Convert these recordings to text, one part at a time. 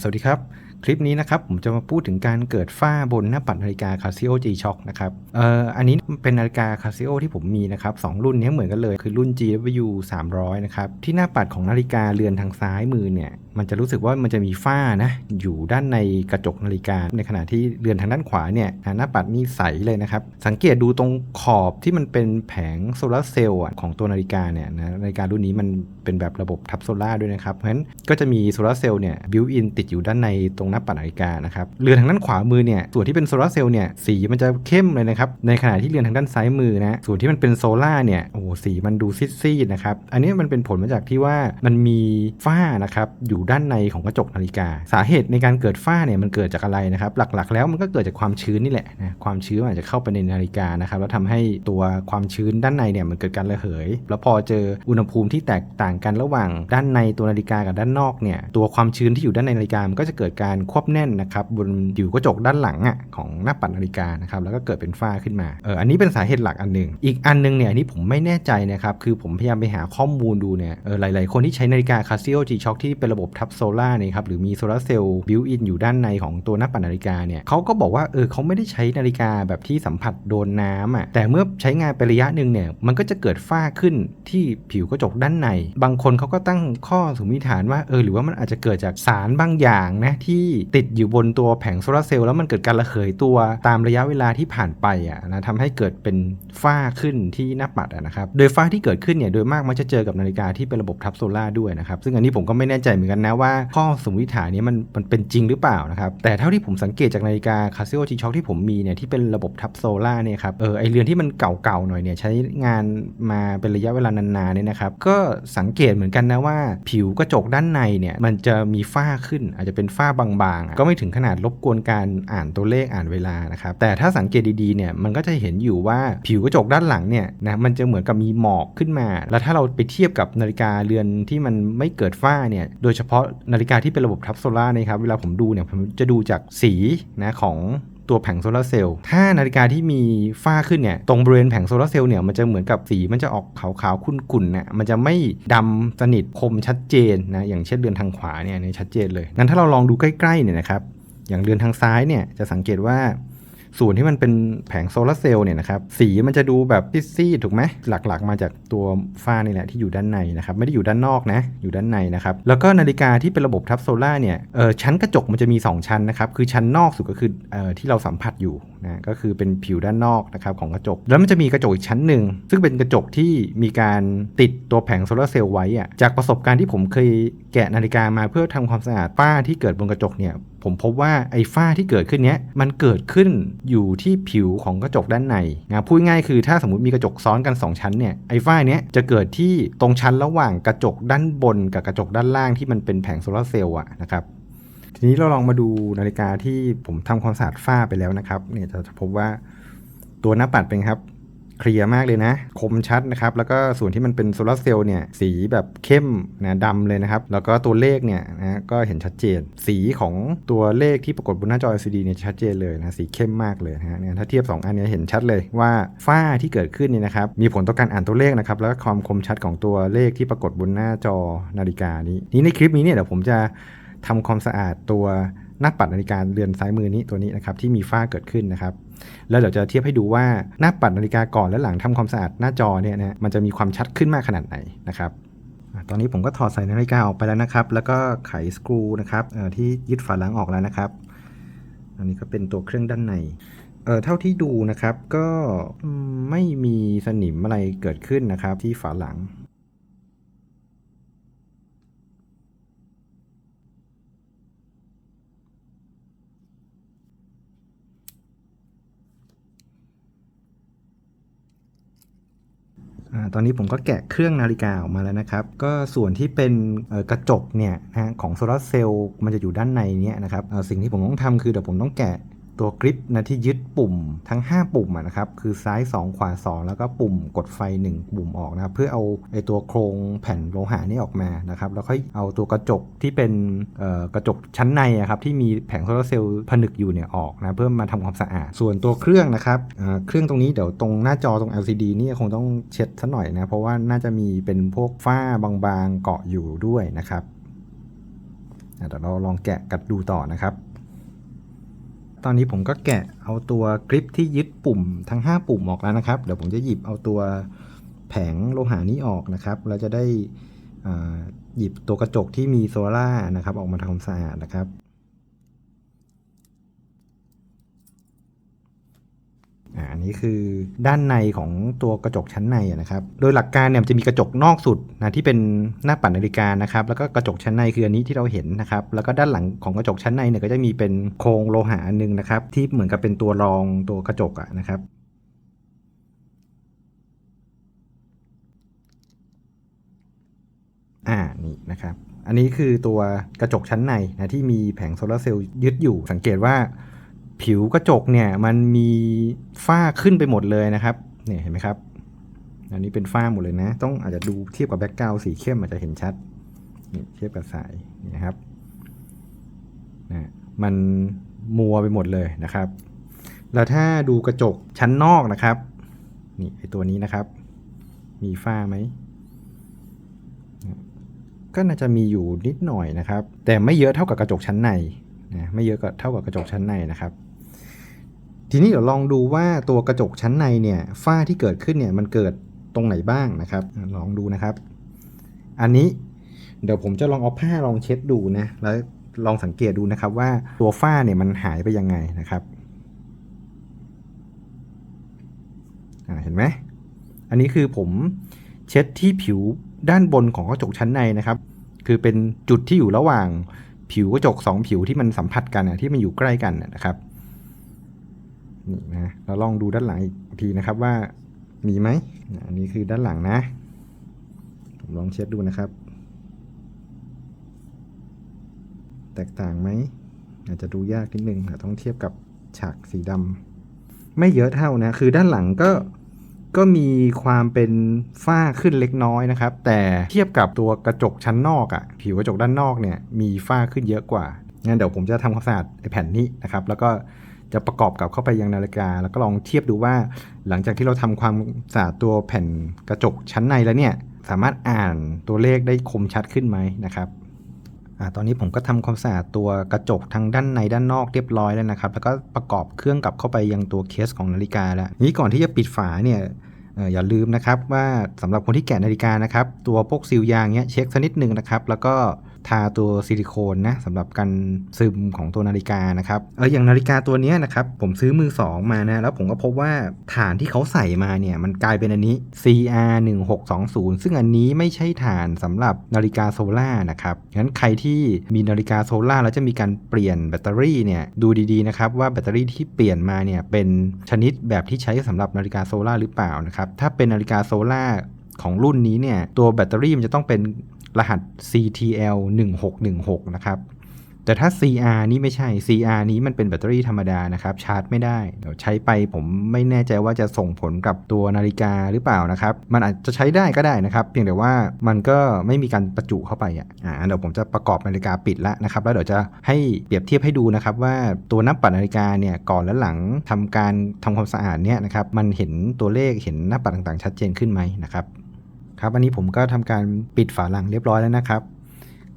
สวัสดีครับ คลิปนี้นะครับผมจะมาพูดถึงการเกิดฝ้าบนหน้าปัดนาฬิกา Casio G-Shock นะครับเอ่ออันนี้เป็นนาฬิกา Casio ที่ผมมีนะครับสองรุ่นนี้เหมือนกันเลยคือรุ่น GW 300นะครับที่หน้าปัดของนาฬิกาเรือนทางซ้ายมือเนี่ยมันจะรู้สึกว่ามันจะมีฝ้านะอยู่ด้านในกระจกนาฬิกา ในขณะที่เรือนทางด้านขวาเนี่ยหน้าปัดนี่ใสเลยนะครับสังเกตดูตรงขอบที่มันเป็นแผงโซลาร์เซลล์ของตัวนาฬิกาเนี่ยนะนาฬิการุ่นนี้มันเป็นแบบระบบทับโซลาร์ด้วยนะครับเพราะฉะนั้นก็จะมีโซลาร์เซลล์เนี่ยบิวอินติดอยู่ด้านในตรงน้าปัดนาฬิกานะครับเรือนทางด้านขวามือเนี่ยส่วนที่เป็นโซลาร์เซลล์เนี่ยสีมันจะเข้มเลยนะครับในขณะที่เรือนทางด้านซ้ายมือนะส่วนที่มันเป็นโซล่าเนี่ยโอ้โหสีมันดูซีดๆนะครับอันนี้มันเป็นผลมาจากที่ว่ามันมีฝ้านะครับอยู่ด้านในของกระจกนาฬิกา สาเหตุในการเกิดฝ้าเนี่ยมันเกิดจากอะไรนะครับหลักๆ แล้วมันก็เกิดจากความชื้นนี่แหละนะความชื้นอาจจะเข้าไปในนาฬิกานะครับแล้วทำให้ตัวความชื้นด้านในเนี่ยมันเกิดการระเหย แล้วพอเจออุณหภูมิที่แตกต่างกันระหว่างด้านในตัวนาฬิกากับด้านนอกเนี่ยตัวความชื้นที่อยู่ด้านในนาฬิกามันก็จะเกิดการควบแน่นนะครับบนผิวกระจกด้านหลังอะของหน้าปัดนาฬิกานะครับแล้วก็เกิดเป็นฝ้าขึ้นมาเอออันนี้เป็นสาเหตุหลักอันหนึ่งอีกอันหนึงเนี่ยอันนี้ผมไม่แน่ใจนะครับคือผมพยายามไปหาข้อมูลดูเนี่ยเออหลาย ๆ คนที่ใช้นาฬิกา Casio G-Shock ที่เป็นระบบทับโซล่าเนี่ยครับหรือมีโซลาร์เซลล์บิวอินอยู่ด้านในของตัวหน้าปัดนาฬิกาเนี่ยเขาก็บอกว่าเออเขาไม่ได้ใช้นาฬิกาแบบที่สัมผัสโดนน้ำอะแต่เมื่อใช้งานไประยะหนึ่งเนี่ยมันก็จะเกิดฝ้าขึ้นที่ผิวกระจกด้านใน บางคนเขาก็ตั้งข้อสมมติฐานว่าเออหรือว่ามันอาจจะเกิดจากสารบางอย่างนะที่ติดอยู่บนตัวแผงโซลาร์เซลล์แล้วมันเกิดการระเหยตัวตามระยะเวลาที่ผ่านไปอะนะทำให้เกิดเป็นฝ้าขึ้นที่หน้าปัดอะนะครับ โดยฝ้าที่เกิดขึ้นเนี่ยโดยมากมันจะเจอกับนาฬิกาที่เป็นระบบทับโซล่าด้วยนะครับ ซึ่งอันนี้ผมก็ไม่แน่ใจเหมือนกันนะว่าข้อสมมติฐานนี้มันมันเป็นจริงหรือเปล่านะครับ แต่เท่าที่ผมสังเกตจากนาฬิกา Casio G-Shock ที่ผมมีเนี่ยที่เป็นระบบทับโซล่าเนี่ยครับเออไอเรือนที่มันเก่าๆหน่อยเนี่ยใช้งานมาเป็นระยะเวลานานๆเนี่ยนะครับก็สังเกตเหมือนกันนะว่า ผิวกระจกด้านในเนี่ยมันจะมีฝ้าขึ้นอาจจะเป็นฝ้าบางบางๆ ก็ไม่ถึงขนาดรบกวนการอ่านตัวเลขอ่านเวลานะครับ แต่ถ้าสังเกตดีๆเนี่ยมันก็จะเห็นอยู่ว่าผิวกระจกด้านหลังเนี่ยนะมันจะเหมือนกับมีหมอกขึ้นมา แล้วถ้าเราไปเทียบกับนาฬิกาเรือนที่มันไม่เกิดฝ้าเนี่ยโดยเฉพาะนาฬิกาที่เป็นระบบทับโซล่านะครับเวลาผมดูเนี่ยผมจะดูจากสีนะของ ตัวแผงโซลาร์เซลล์ถ้านาฬิกาที่มีฝ้าขึ้นเนี่ยตรงบริเวณแผงโซลาร์เซลล์เนี่ยมันจะเหมือนกับสีมันจะออกขาวๆขุ่นๆนะมันจะไม่ดำสนิทคมชัดเจนนะอย่างเช่นเรือนทางขวาเนี่ยเนี่ยชัดเจนเลยงั้นถ้าเราลองดูใกล้ๆเนี่ยนะครับอย่างเรือนทางซ้ายเนี่ยจะสังเกตว่า ส่วนที่มันเป็นแผงโซลาร์เซลล์เนี่ยนะครับสีมันจะดูแบบซีดๆถูกไหมหลักๆ มาจากตัวฝ้านี่แหละที่อยู่ด้านในนะครับไม่ได้อยู่ด้านนอกนะอยู่ด้านในนะครับแล้วก็นาฬิกาที่เป็นระบบทับโซล่าเนี่ยชั้นกระจกมันจะมี 2 ชั้นนะครับคือชั้นนอกสุดก็คือออที่เราสัมผัสอยู่ นะก็คือเป็นผิวด้านนอกนะครับของกระจก แล้วมันจะมีกระจกอีกชั้นหนึ่ง ซึ่งเป็นกระจกที่มีการติดตัวแผงโซลาร์เซลล์ไว้อะจากประสบการณ์ที่ผมเคยแกะนาฬิกามาเพื่อทำความสะอาดฝ้าที่เกิดบนกระจกเนี่ยผมพบว่าไอ้ฝ้าที่เกิดขึ้นเนี้ยมันเกิดขึ้นอยู่ที่ผิวของกระจกด้านในนะพูดง่ายคือถ้าสมมติมีกระจกซ้อนกัน 2 ชั้นเนี่ยไอ้ฝ้าเนี้ยจะเกิดที่ตรงชั้นระหว่างกระจกด้านบนกับกระจกด้านล่างที่มันเป็นแผงโซลาร์เซลล์อะนะครับ ทีนี้เราลองมาดูนาฬิกาที่ผมทำความสะอาดฝ้าไปแล้วนะครับ เนี่ยจะพบว่าตัวหน้าปัดเป็นครับเคลียร์มากเลยนะ คมชัดนะครับ แล้วก็ส่วนที่มันเป็นโซลาร์เซลล์เนี่ย สีแบบเข้มนะดำเลยนะครับ แล้วก็ตัวเลขเนี่ยนะก็เห็นชัดเจน สีของตัวเลขที่ปรากฏบนหน้าจอ LCD เนี่ยชัดเจนเลยนะ สีเข้มมากเลยนะฮะเนี่ยถ้าเทียบ 2 อันเนี้เห็นชัดเลยว่าฝ้าที่เกิดขึ้นเนี่ยนะครับ มีผลต่อการอ่านตัวเลขนะครับ แล้วก็ความคมชัดของตัวเลขที่ปรากฏบนหน้าจอนาฬิกานี้ นี้ในคลิปนี้เนี่ยเดี๋ยวผมจะ ทำความสะอาดตัวหน้าปัดนาฬิกาเรือนซ้ายมือนี้ตัวนี้นะครับที่มีฝ้าเกิดขึ้นนะครับ แล้วเดี๋ยวจะเทียบให้ดูว่าหน้าปัดนาฬิกาก่อนและหลังทำความสะอาดหน้าจอเนี่ยนะมันจะมีความชัดขึ้นมากขนาดไหนนะครับตอนนี้ผมก็ถอดใส่นาฬิกาออกไปแล้วนะครับ แล้วก็ไขสกรูนะครับเอ่อที่ยึดฝาหลังออกแล้วนะครับ อันนี้ก็เป็นตัวเครื่องด้านในเออเท่าที่ดูนะครับก็ไม่มีสนิมอะไรเกิดขึ้นนะครับที่ฝาหลัง ตอนนี้ผมก็แกะเครื่องนาฬิกาออกมาแล้วนะครับ ก็ส่วนที่เป็นกระจกเนี่ยนะของโซลาร์เซลล์มันจะอยู่ด้านในเนี่ยนะครับสิ่งที่ผมต้องทำคือเดี๋ยวผมต้องแกะ ตัวกริปนะที่ยึดปุ่มทั้ง 5 ปุ่มะนะครับคือซ้าย 2 ขวา 2 แล้วก็ปุ่มกดไฟ 1 ปุ่มออกนะครับเพื่อเอาไอตัวโครงแผ่นโลหะนี่ออกมานะครับแล้วค่อยเอาตัวกระจกที่เป็นกระจกชั้นในครับที่มีแผงโซลาร์เซลล์ผนึกอยู่เนี่ยออกนะเพื่อมาทำความสะอาด ส่วนตัวเครื่องนะครับเเครื่องตรงนี้เดี๋ยวตรงหน้าจอตรง LCD นี่คงต้องเช็ดซะหน่อยนะเพราะว่าน่าจะมีเป็นพวกฝ้าบางๆเกาะอยู่ด้วยนะครับเดี๋ยวเราลองแกะกัดดูต่อนะครับ ตอนนี้ผมก็แกะเอาตัวกริปที่ยึดปุ่มทั้ง 5 ปุ่มออกแล้วนะครับ เดี๋ยวผมจะหยิบเอาตัวแผงโลหะนี้ออกนะครับ เราจะได้หยิบตัวกระจกที่มีโซล่านะครับ ออกมาทำความสะอาดนะครับ อันนี้คือด้านในของตัวกระจกชั้นในนะครับ โดยหลักการเนี่ยจะมีกระจกนอกสุดนะที่เป็นหน้าปัดนาฬิกานะครับ แล้วก็กระจกชั้นในคืออันนี้ที่เราเห็นนะครับ แล้วก็ด้านหลังของกระจกชั้นในเนี่ยก็จะมีเป็นโครงโลหะอันหนึงนะครับ ที่เหมือนกับเป็นตัวรองตัวกระจกอะนะครับอ่านี่นะครับ อันนี้คือตัวกระจกชั้นในนะที่มีแผงโซลาร์เซลล์ยึดอยู่สังเกตว่า ผิวกระจกเนี่ยมันมีฝ้าขึ้นไปหมดเลยนะครับเนี่ยเห็นไหมครับ อันนี้เป็นฝ้าหมดเลยนะ ต้องอาจจะดูเทียบกับแบ็กกราวสีเข้มอาจจะเห็นชัดเทียบกับสายนี่นะครับนะมันมัวไปหมดเลยนะครับ แล้วถ้าดูกระจกชั้นนอกนะครับนี่ไอตัวนี้นะครับ มีฝ้าไหมก็น่าจะมีอยู่นิดหน่อยนะครับ แต่ไม่เยอะเท่ากับกระจกชั้นใน นะไม่เยอะก็เท่ากับกระจกชั้นในนะครับ ทีนี้เดี๋ยวลองดูว่าตัวกระจกชั้นในเนี่ยฝ้าที่เกิดขึ้นเนี่ยมันเกิดตรงไหนบ้างนะครับ ลองดูนะครับ อันนี้เดี๋ยวผมจะลองเอาผ้าลองเช็ดดูนะแล้วลองสังเกตดูนะครับว่าตัวฝ้าเนี่ยมันหายไปยังไงนะครับเห็นไหมอันนี้คือผมเช็ดที่ผิวด้านบนของกระจกชั้นในนะครับ คือเป็นจุดที่อยู่ระหว่าง ผิวกระจกสองผิวที่มันสัมผัสกันอะที่มันอยู่ใกล้กันนะครับนี่นะเราลองดูด้านหลังอีกทีนะครับว่ามีไหมอันนี้คือด้านหลังนะ ผมลองเช็ดดูนะครับ แตกต่างไหมอาจจะดูยากนิดนึงแต่ต้องเทียบกับฉากสีดำไม่เยอะเท่านะ คือด้านหลังก็ ก็มีความเป็นฝ้าขึ้นเล็กน้อยนะครับ แต่เทียบกับตัวกระจกชั้นนอกอะ่ะผิวกระจกด้านนอกเนี่ยมีฝ้าขึ้นเยอะกว่างั้นเดี๋ยวผมจะทำความสะอาดไอแผ่นนี้นะครับ แล้วก็จะประกอบกับเข้าไปยังนาฬิกา แล้วก็ลองเทียบดูว่า หลังจากที่เราทำความสะอาดตัวแผ่นกระจกชั้นในแล้วเนี่ย สามารถอ่านตัวเลขได้คมชัดขึ้นไหมนะครับ อ่าตอนนี้ผมก็ทำความสะอาดตัวกระจกทั้งด้านในด้านนอกเรียบร้อยแล้วนะครับ แล้วก็ประกอบเครื่องกลับเข้าไปยังตัวเคสของนาฬิกาแล้วนี้ก่อนที่จะปิดฝาเนี่ยอย่าลืมนะครับว่าสำหรับคนที่แกะนาฬิกานะครับ ตัวพวกซิลยางเนี้ยเช็คสักนิดหนึ่งนะครับ แล้วก็ ทาตัวซิลิโคนนะสำหรับการซึมของตัวนาฬิกานะครับเอออย่างนาฬิกาตัวนี้นะครับผมซื้อมือสองมานะแล้วผมก็พบว่าฐานที่เขาใส่มาเนี่ยมันกลายเป็นอันนี้ CR 1620ซึ่งอันนี้ไม่ใช่ฐานสำหรับนาฬิกาโซล่านะครับงั้นใครที่มีนาฬิกาโซล่าแล้วจะมีการเปลี่ยนแบตเตอรี่เนี่ยดูดีๆนะครับว่าแบตเตอรี่ที่เปลี่ยนมาเนี่ยเป็นชนิดแบบที่ใช้สำหรับนาฬิกาโซล่าหรือเปล่านะครับถ้าเป็นนาฬิกาโซล่าของรุ่นนี้เนี่ยตัวแบตเตอรี่มันจะต้องเป็น รหัส CTL 1616นะครับ แต่ถ้า CR นี้ไม่ใช่ CR นี้มันเป็นแบตเตอรี่ธรรมดานะครับ ชาร์จไม่ได้เดี๋ยวใช้ไปผมไม่แน่ใจว่าจะส่งผลกับตัวนาฬิกาหรือเปล่านะครับ มันอาจจะใช้ได้ก็ได้นะครับ เพียงแต่ว่ามันก็ไม่มีการประจุเข้าไปอะอ่าเดี๋ยวผมจะประกอบนาฬิกาปิดแล้วนะครับ แล้วเดี๋ยวจะให้เปรียบเทียบให้ดูนะครับว่าตัวนับปัดนาฬิกาเนี่ยก่อนและหลังทำการทำความสะอาดเนี่ยนะครับมันเห็นตัวเลขเห็นหน้าปัดต่างๆ ชัดเจนขึ้นไหมนะครับ ครับ อันนี้ผมก็ทำการปิดฝาหลังเรียบร้อยแล้วนะครับ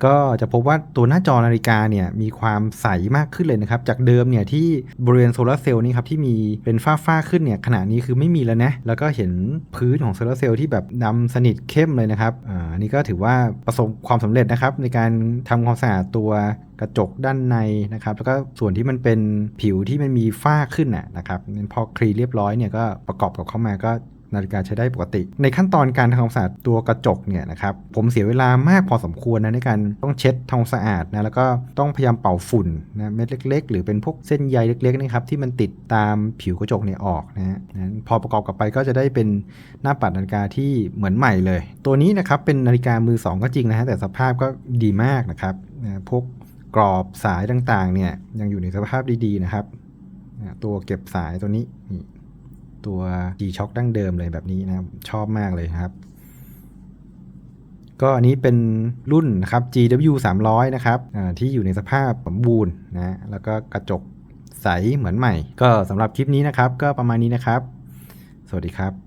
ก็จะพบว่าตัวหน้าจอนาฬิกาเนี่ยมีความใสมากขึ้นเลยนะครับ จากเดิมเนี่ยที่บริเวณโซลาร์เซลล์นี่ครับที่มีเป็นฝ้าฝ้าขึ้นเนี่ยขณะนี้คือไม่มีแล้วนะ แล้วก็เห็นพื้นของโซลาร์เซลล์ที่แบบดำสนิทเข้มเลยนะครับอ่านนี้ก็ถือว่าประสบความสำเร็จนะครับในการทำความสะอาดตัวกระจกด้านในนะครับ แล้วก็ส่วนที่มันเป็นผิวที่มันมีฝ้าขึ้นน่ะนะครับพอคลีเรียบร้อยเนี่ยก็ประกอบกับเข้ามาก็ นาฬิกาใช้ได้ปกติ ในขั้นตอนการทำความสะอาดตัวกระจกเนี่ยนะครับผมเสียเวลามากพอสมควรนะในการต้องเช็ดทำความสะอาดนะแล้วก็ต้องพยายามเป่าฝุ่นนะเม็ดเล็ก ๆ หรือเป็นพวกเส้นใยเล็กๆนะครับที่มันติดตามผิวกระจกเนี่ยออกนะฮะนะพอประกอบกับไปก็จะได้เป็นหน้าปัดนาฬิกาที่เหมือนใหม่เลย ตัวนี้นะครับเป็นนาฬิกามือสองก็จริงนะฮะแต่สภาพก็ดีมากนะครับนะพวกกรอบสายต่างๆเนี่ยยังอยู่ในสภาพดีๆนะครับตัวเก็บสายตัวนี้ ตัว G-Shock ดั้งเดิมเลยแบบนี้นะครับ ชอบมากเลยครับ ก็อันนี้เป็นรุ่นนะครับ GW 300นะครับอ่าที่อยู่ในสภาพสมบูรณ์นะแล้วก็กระจกใสเหมือนใหม่ ก็สำหรับคลิปนี้นะครับ ก็ประมาณนี้นะครับ สวัสดีครับ